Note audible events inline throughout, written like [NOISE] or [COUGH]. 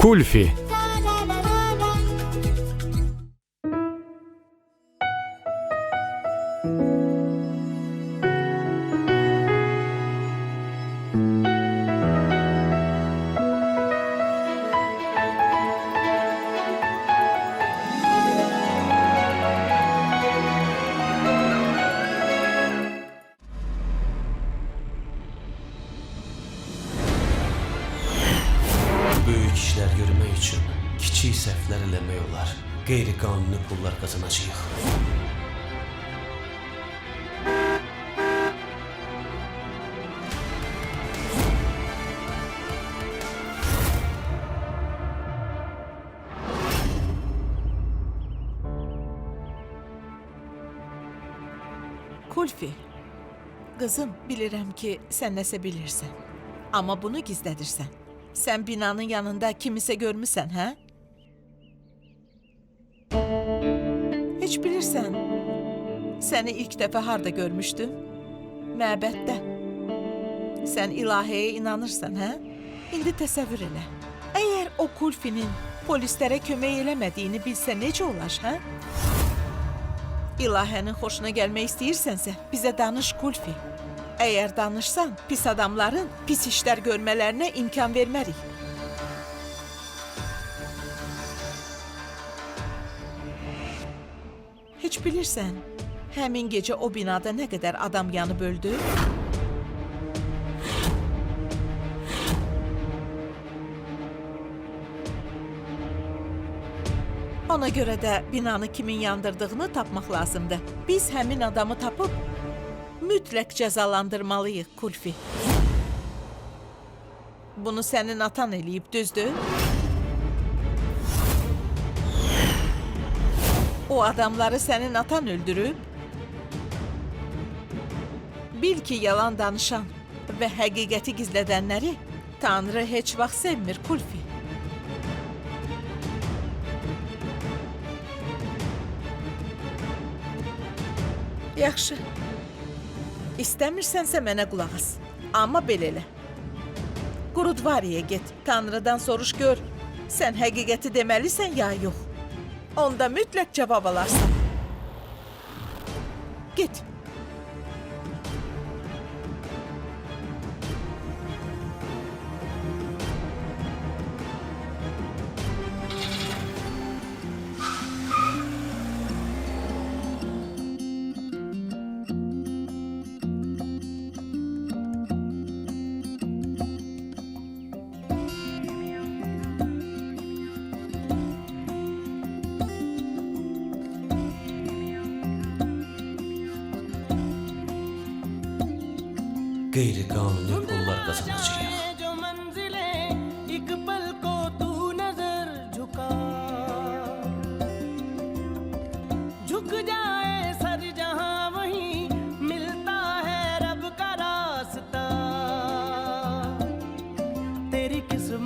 Kulfi. Kulfi. Kızım bilirim ki sen nəsə bilirsən. Amma bunu gizlədirsən. Sen binanın yanında kimisə görmüsən, hə? Heç bilirsən, səni ilk dəfə harda görmüşdüm? Məbəddə. Sən ilahiyyə inanırsan, hə? İndi təsəvvür elə. Əgər o Kulfinin polislərə kömək eləmədiyini bilsə necə olar, hə? İlahənin xoşuna gəlmək istəyirsənsə, bizə danış Kulfi. Əgər danışsan, pis adamların pis işlər görmələrinə imkan vermərik. Heç bilirsən, həmin gecə o binada nə qədər adam yanıb öldü? Ona görə də binanı kimin yandırdığını tapmaq lazımdır. Biz həmin adamı tapıb mütləq cəzalandırmalıyıq, Kulfi. Bunu sənin atan eləyib, düzdür? O adamları sənin atan öldürüb. Bil ki, yalan danışan və həqiqəti gizlədənləri Tanrı heç vaxt sevmir, Kulfi. Yaxşı. İstəmirsənsə mənə qulaq as. Amma belə elə. Qurudvariyə get. Tanrıdan soruş gör. Sən həqiqəti deməlisən ya yox. Onda mütləq cavab alarsan. Get.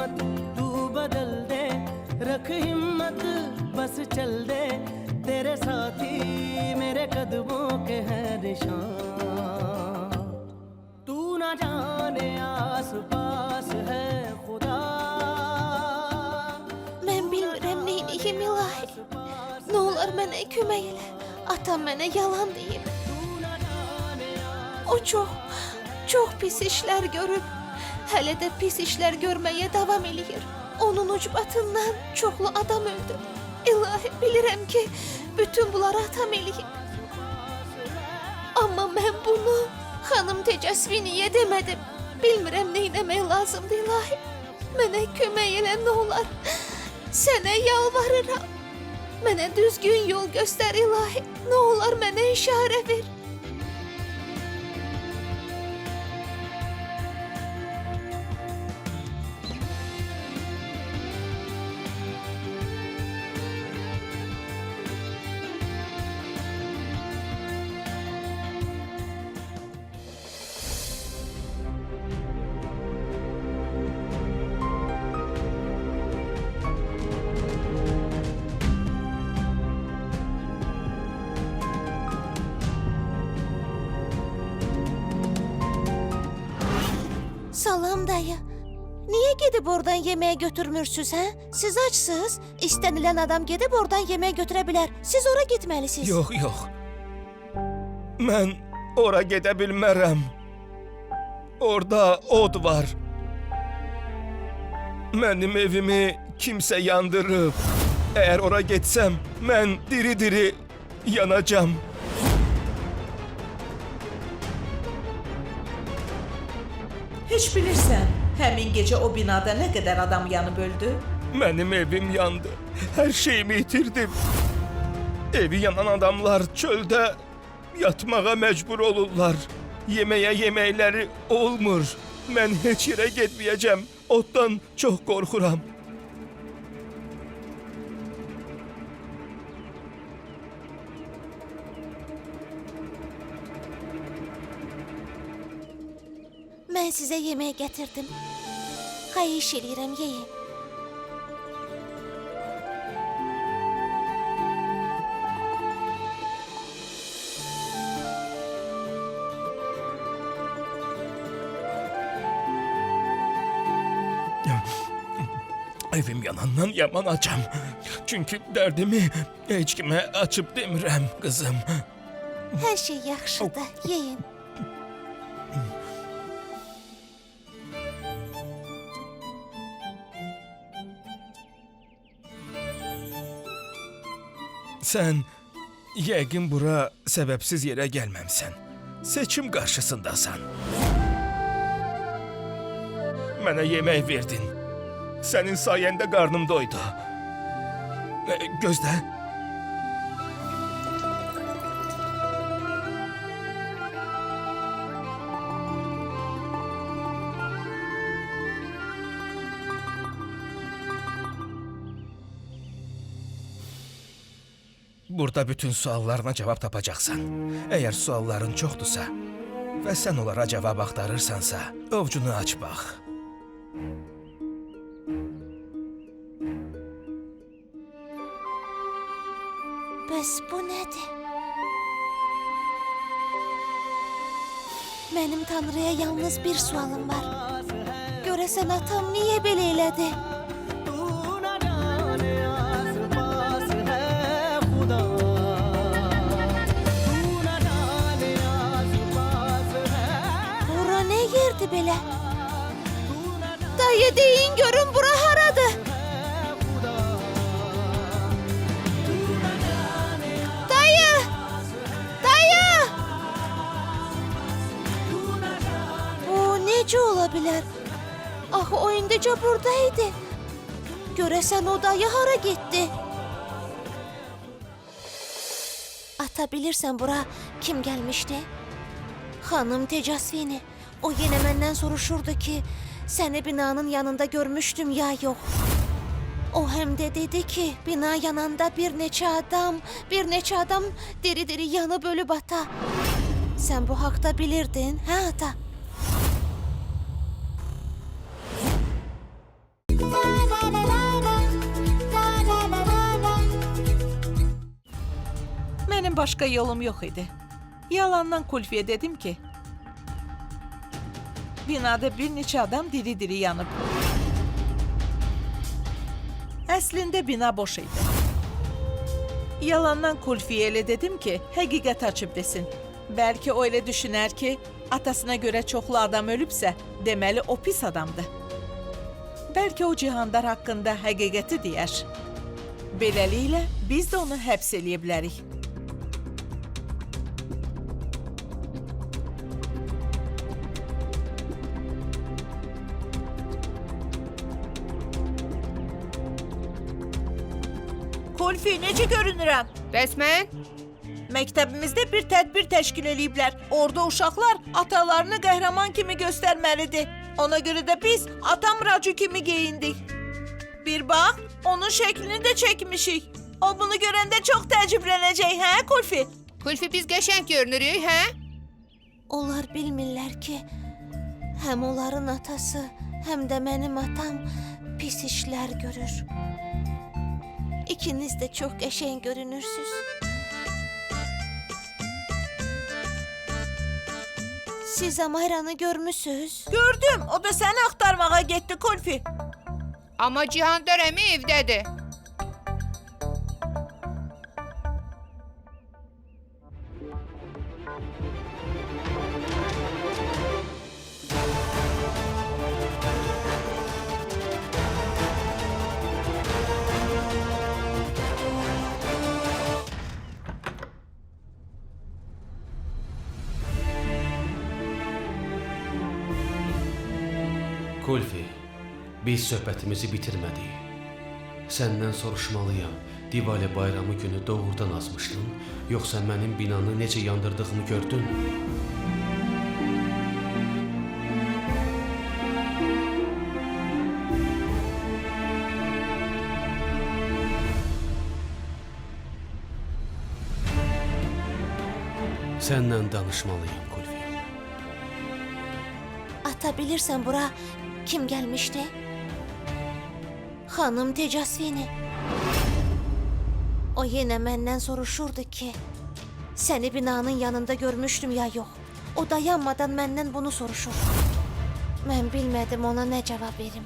किस्मत तू बदल दे रख हिम्मत बस चल दे तेरे साथी मेरे कदमों के हैं निशान तू न जाने आस पास है खुदा Mən bilmirəm neyniyim ilahi. Nə olar mənə kömək elə. Atam mənə yalan deyib. O çox, çox pis işlər görüb. Hələ də pis işlər görməyə davam eləyir. Onun ucbatından çoxlu adam öldü. İlahi bilirəm ki, bütün bunları atam eləyib. Amma mən bunu xanım Tecəsviniyə demədim. Bilmirəm nə etmək lazımdır ilahi. Mənə kömək elə nə olar. Sənə yalvarıram. Mənə düzgün yol göstər ilahi. Nə olar mənə işarə ver. Salam dayı. Niyə gedib oradan yemeğe götürmürsüz ha? Siz açsınız. İstenilen adam gedib oradan yemeğe götürə bilər. Siz ora gitməlisiniz. Yox, yox. Mən ora gedə bilmərəm. Orada od var. Mənim evimi kimsə yandırıb. Əgər ora getsəm, mən diri-diri yanacam. Heç bilirsən, həmin gecə o binada nə qədər adam yanıb öldü? Mənim evim yandı. Hər şeyimi itirdim. Evi yanan adamlar çöldə yatmağa məcbur olurlar. Yeməyə yeməkləri olmur. Mən heç yerə getməyəcəm. Otdan çox qorxuram. Mən sizə yemək gətirdim. Xahiş eləyirəm, yeyin. Evim yanandan yamanacam. Çünki dərdimi heç kimə açıb demirəm, qızım. Hər şey yaxşıdır, yeyin. Sən yəqin bura səbəbsiz yerə gəlməmsən. Seçim qarşısındasan. Mənə yemək verdin. Sənin sayəndə qarnım doydu. E, Gözlə. Burada bütün suallarına cavab tapacaqsan. Əgər sualların çoxdursa və sən onlara cavab axtarırsansa, ovcunu aç bax. Bəs bu nədir? Mənim Tanrıya yalnız bir sualım var. Görəsən atam niyə belə elədi? Belə? Dayı deyin görün bura haradır? Dayı! Dayı! Bu necə ola bilər? Axı o indicə buradaydı. Görəsən o dayı hara getdi? Ata bilirsən bura kim gəlmişdi? Xanım Tecasvini. O yenə məndən soruşurdu ki, səni binanın yanında görmüşdüm ya yox. O həm də dedi ki, bina yananda bir neçə adam, bir neçə adam diri-diri yanıb ölüb ata. Sən bu haqda bilirdin, hə ata? Mənim başqa yolum yox idi. Yalandan Kulfiyə dedim ki, binada bir neçə adam diri-diri yanıb. Əslində bina boş idi. Yalandan Kulfiyə elə dedim ki, həqiqət açıb desin. Bəlkə o elə düşünər ki, atasına görə çoxlu adam ölübsə, deməli o pis adamdır. Bəlkə o cihandar haqqında həqiqəti deyər. Beləliklə biz də onu həbs eləyə bilərik. Kulfi, necə görünürəm? Bəs mən? Məktəbimizdə bir tədbir təşkil eləyiblər. Orada uşaqlar atalarını qəhrəman kimi göstərməlidir. Ona görə də biz atam Racu kimi geyindik. Bir bax, onun şəklini də çəkmişik. O bunu görəndə çox təəccüblənəcək, hə Kulfi? Kulfi biz qəşəng görünürük, hə? Onlar bilmirlər ki, həm onların atası, həm də mənim atam pis işlər görür. İkiniz də çox qəşəng görünürsüz. Siz Amaran'ı görmüsünüz. Gördüm. O da seni aktarmağa gitti Kulfi. Ama Cihandar emi evdədir. Kulfi, biz söhbətimizi bitirmədik. Səndən soruşmalıyam. Divali bayramı günü doğrudan azmışdın, yoxsa mənim binanı necə yandırdığımı gördün? Səndən danışmalıyam, Kulfi. Ata bilirsən bura kim gelmişti? Hanım Tecasvini. O yine məndən soruşurdu ki, seni binanın yanında görmüştüm ya yok. O dayanmadan məndən bunu soruşur. Mən bilmədim ona nə cavab verim.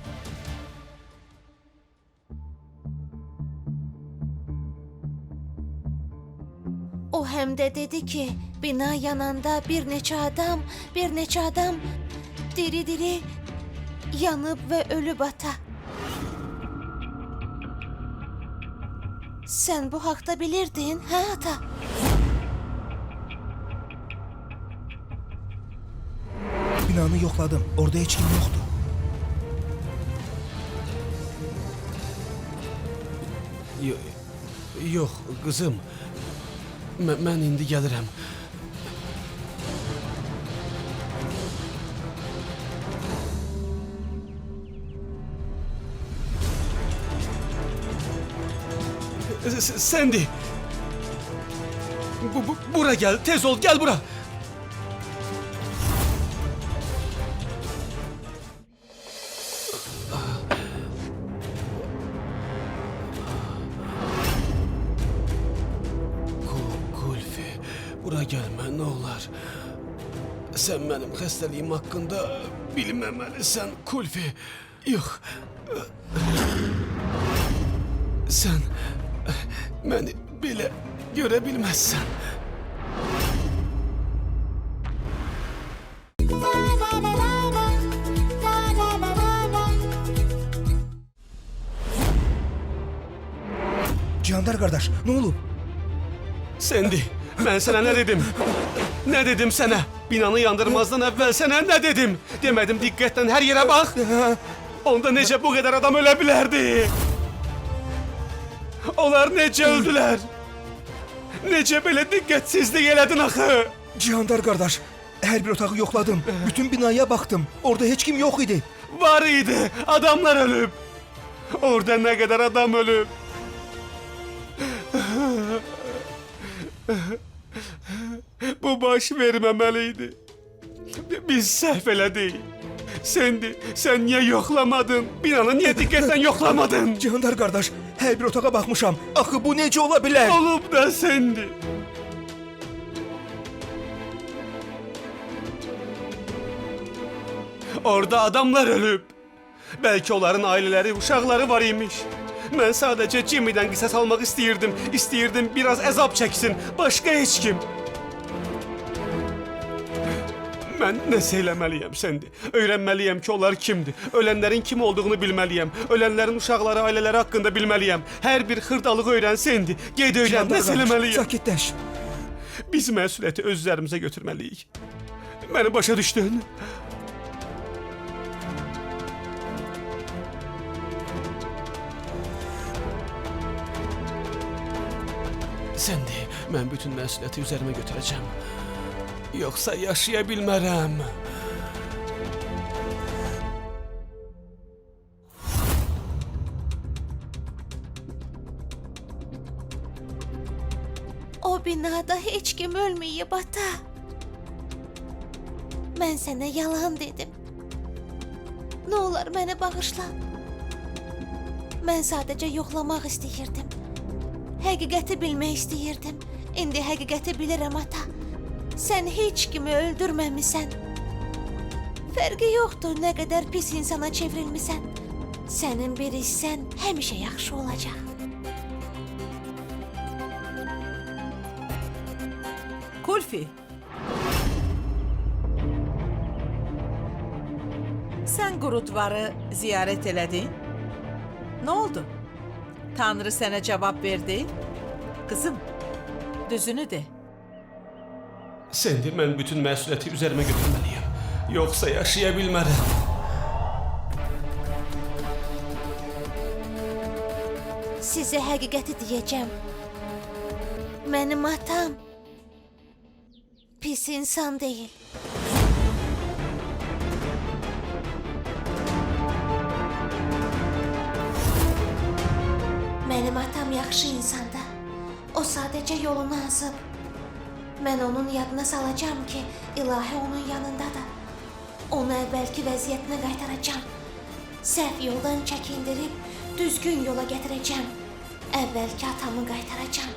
O həm də dedi ki, bina yananda bir neçə adam, bir neçə adam diri-diri yanıb və ölüb ata. Sən bu haqda bilirdin, hə ata? Binanı yoxladım. Orada heç kim yoxdur. Yo, yox, qızım. Mən, mən indi gəlirəm. Sandy. Bu, bu, bura gel, tez ol, gel bura. Kul, Kulfi, bura gəlmə, nə olar. Sən mənim xəstəliyim haqqında bilməməlisən, Kulfi. Yox. Sən məni belə görə bilməzsən. Cihandar qardaş, nə olub? Sandy, mən sənə nə dedim? Nə dedim sənə? Binanı yandırmazdan əvvəl sənə nə dedim? Demədim diqqətlə hər yerə bax. Onda necə bu qədər adam ölə bilərdi? Onlar necə öldülər? Necə belə diqqətsizlik elədin axı? Cihandar qardaş, hər bir otağı yoxladım. Bütün binaya baxdım. Orada heç kim yox idi. Var idi, adamlar ölüb. Orada nə qədər adam ölüb? Bu baş verməməli idi. Biz səhv elədik. Səndi, sən niyə yoxlamadın? Binanı niyə diqqətlə yoxlamadın? Cihandar qardaş, hər bir otağa baxmışam. Axı bu necə ola bilər? Olub da səndi. Orada adamlar ölüb. Bəlkə onların ailələri, uşaqları var imiş. Mən sadəcə Jimmy'dən qisas almaq istəyirdim. İstəyirdim biraz əzab çəksin. Başqa heç kim. Mən nəsə eləməliyəm səndi. Öyrənməliyəm ki, onlar kimdir. Ölənlərin kim olduğunu bilməliyəm. Ölənlərin uşaqları, ailələri haqqında bilməliyəm. Hər bir xırdalığı öyrən səndi. Ged öyrən, nəsə eləməliyəm. sakitləş. Biz məsuliyyəti öz üzərimizə götürməliyik. Məni başa düşdün? Səndi, mən bütün məsuliyyəti üzərimə götürəcəm. Yoxsa yaşaya bilmərəm. O binada heç kim ölməyib ata. Mən sənə yalan dedim. Nə olar məni bağışla. Mən sadəcə yoxlamaq istəyirdim. Həqiqəti bilmək istəyirdim. İndi həqiqəti bilirəm ata. Sən heç kimi öldürməmisən. Fərqi yoxdur nə qədər pis insana çevrilmisən. Sənin bir hissən həmişə yaxşı olacaq. Kulfi. Sen Gurudvar'ı ziyaret eledin. Ne oldu? Tanrı sana cevap verdi. Kızım, düzünü de. Sendi mən bütün məsuliyyəti üzərimə götürməliyəm. Yoxsa yaşaya bilmərəm. Sizə həqiqəti deyəcəm. Mənim atam pis insan deyil. Mənim atam yaxşı insandı. O sadəcə yolunu azıb. Mən onun yadına salacağam ki, ilahi onun yanındadır. Onu əvvəlki vəziyyətinə qaytaracağam. Səhv yoldan çəkindirib düzgün yola gətirəcəm. Əvvəlki atamı qaytaracağam.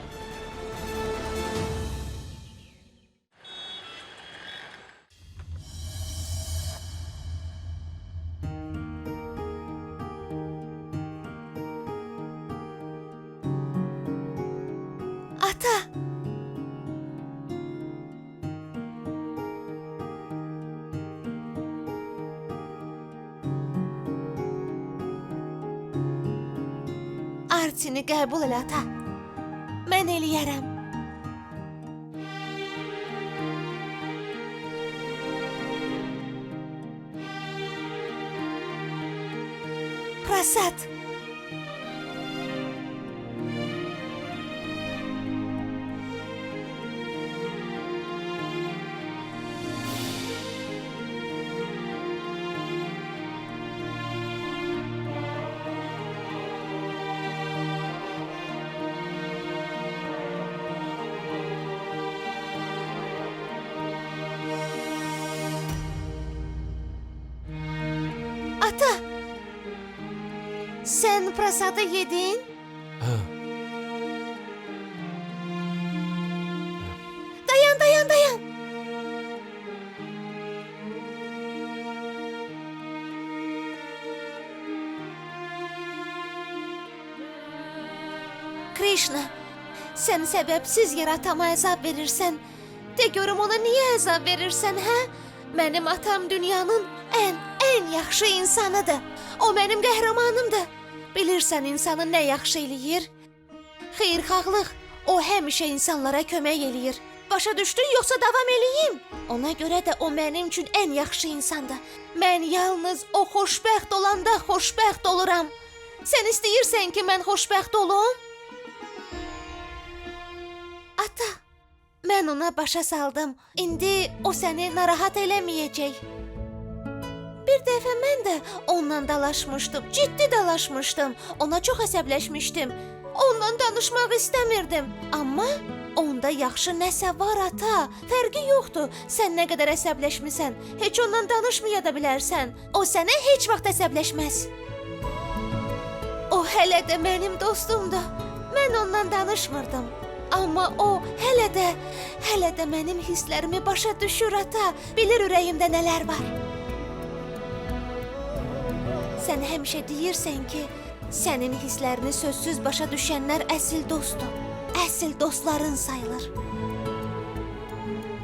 قابل العطاء من اليرم رصدت Prasadı yedin? Dayan dayan dayan. Krishna, sen sebepsiz yere atama əzab verirsən. De görüm ona niye əzab verirsən, hə? Mənim atam dünyanın ən, ən yaxşı insanıdır. O mənim qəhrəmanımdır. Bilirsən insanın nə yaxşı eləyir? Xeyirxahlıq. O həmişə insanlara kömək eləyir. Başa düşdün yoxsa davam eləyim? Ona görə də o mənim üçün ən yaxşı insandır. Mən yalnız o xoşbəxt olanda xoşbəxt oluram. Sən istəyirsən ki, mən xoşbəxt olum? Ata, mən ona başa saldım. İndi o səni narahat eləməyəcək. Bir dəfə mən də onunla dalaşmışdım. Ciddi dalaşmışdım. Ona çox əsəbləşmişdim. Ondan danışmaq istəmirdim. Amma onda yaxşı nəsə var ata. Fərqi yoxdur. Sən nə qədər əsəbləşmisən, heç ondan danışmaya da bilərsən. O sənə heç vaxt əsəbləşməz. O hələ də mənim dostumdur. Mən ondan danışmırdım. Amma o hələ də, hələ də mənim hisslərimi başa düşür ata. Bilir ürəyimdə nələr var. Sən həmişə deyirsən ki, sənin hisslərini sözsüz başa düşənlər əsl dostdur. Əsl dostların sayılır.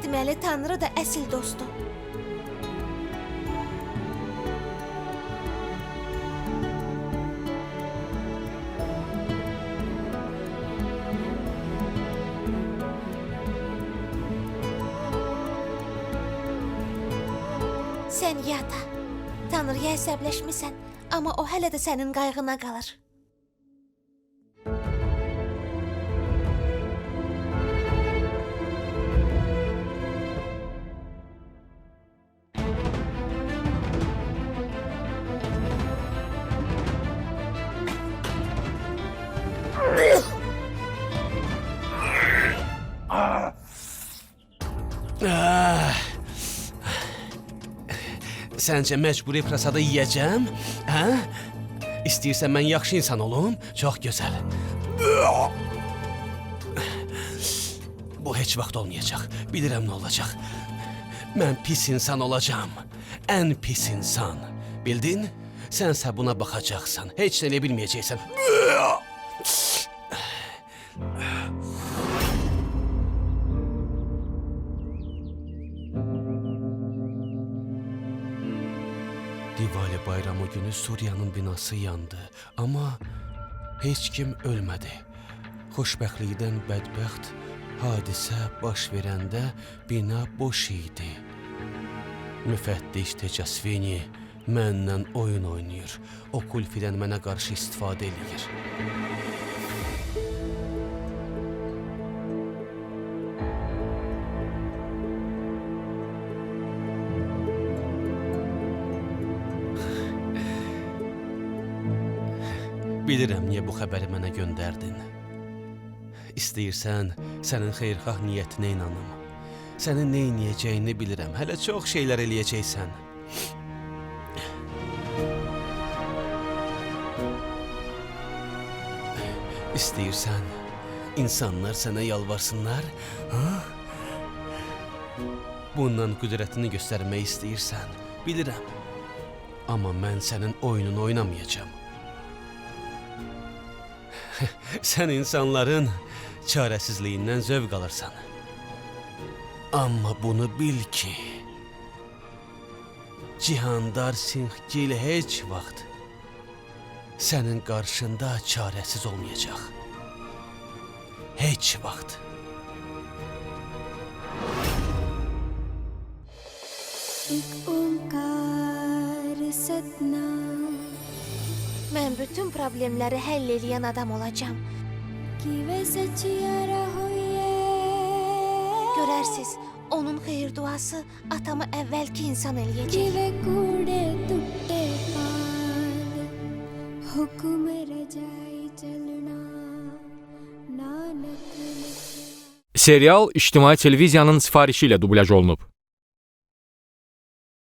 Deməli Tanrı da əsl dostdur. Sən yata. Tanrıya əsəbləşmisən, amma o hələ də sənin qayğına qalır. Səncə məcburi prasadı yeyəcəm? Hə? İstəyirsən mən yaxşı insan olum? Çox gözəl. Bu heç vaxt olmayacaq. Bilirəm nə olacaq. Mən pis insan olacağam. ən pis insan. Bildin? Sənsə buna baxacaqsan. Heç nə bilməyəcəksən. Diwali bayramı günü Suriyanın binası yandı. Amma heç kim ölmədi. Xoşbəxtlikdən bədbəxt hadisə baş verəndə bina boş idi. Müfəttiş Tecasvini mənlə oyun oynayır. O kulfidən mənə qarşı istifadə eləyir. Bilirəm niyə bu xəbəri mənə göndərdin. İstəyirsən, sənin xeyirxah niyyətinə inanım. Sənin nə edəcəyini bilirəm. Hələ çox şeylər eləyəcəksən. İstəyirsən, insanlar sənə yalvarsınlar? Ha? Bundan qüdrətini göstərmək istəyirsən, bilirəm. Amma mən sənin oyununu oynamayacağam. [LAUGHS] Sen insanların çaresizliğinden zövk alırsan. Ama bunu bil ki... Cihandar Sinhgil heç vaxt senin karşında çaresiz olmayacak. Heç vaxt. Ik omkar ben bütün problemleri hallediyen adam olacağım. Görersiz onun hayır duası atamı evvelki insan eleyecek. Serial İçtimai Televizya'nın sifarişiyle dublaj olunub.